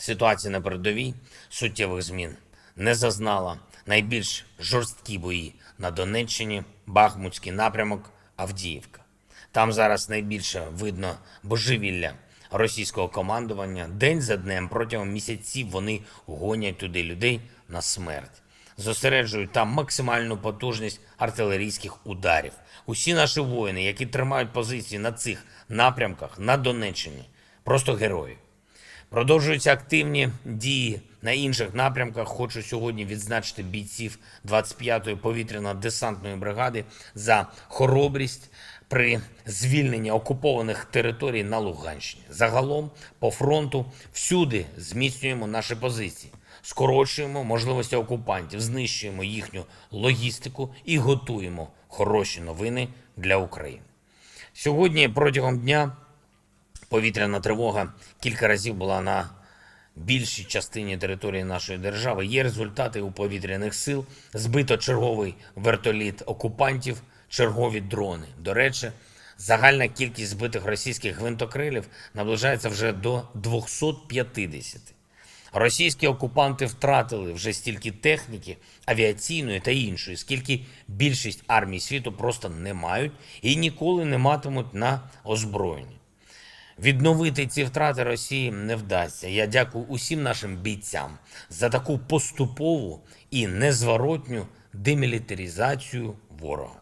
Ситуація на передовій суттєвих змін не зазнала. Найбільш жорсткі бої на Донеччині, Бахмутський напрямок, Авдіївка. Там зараз найбільше видно божевілля російського командування. День за днем протягом місяців вони гонять туди людей на смерть. Зосереджують там максимальну потужність артилерійських ударів. Усі наші воїни, які тримають позиції на цих напрямках на Донеччині, просто герої. Продовжуються активні дії на інших напрямках. Хочу сьогодні відзначити бійців 25-ї повітряно-десантної бригади за хоробрість при звільненні окупованих територій на Луганщині. Загалом по фронту всюди зміцнюємо наші позиції, скорочуємо можливості окупантів, знищуємо їхню логістику і готуємо хороші новини для України. Сьогодні протягом дня повітряна тривога кілька разів була на більшій частині території нашої держави. Є результати у повітряних сил. Збито черговий вертоліт окупантів, чергові дрони. До речі, загальна кількість збитих російських гвинтокрилів наближається вже до 250. Російські окупанти втратили вже стільки техніки, авіаційної та іншої, скільки більшість армій світу просто не мають і ніколи не матимуть на озброєнні. Відновити ці втрати Росії не вдасться. Я дякую усім нашим бійцям за таку поступову і незворотню демілітаризацію ворога.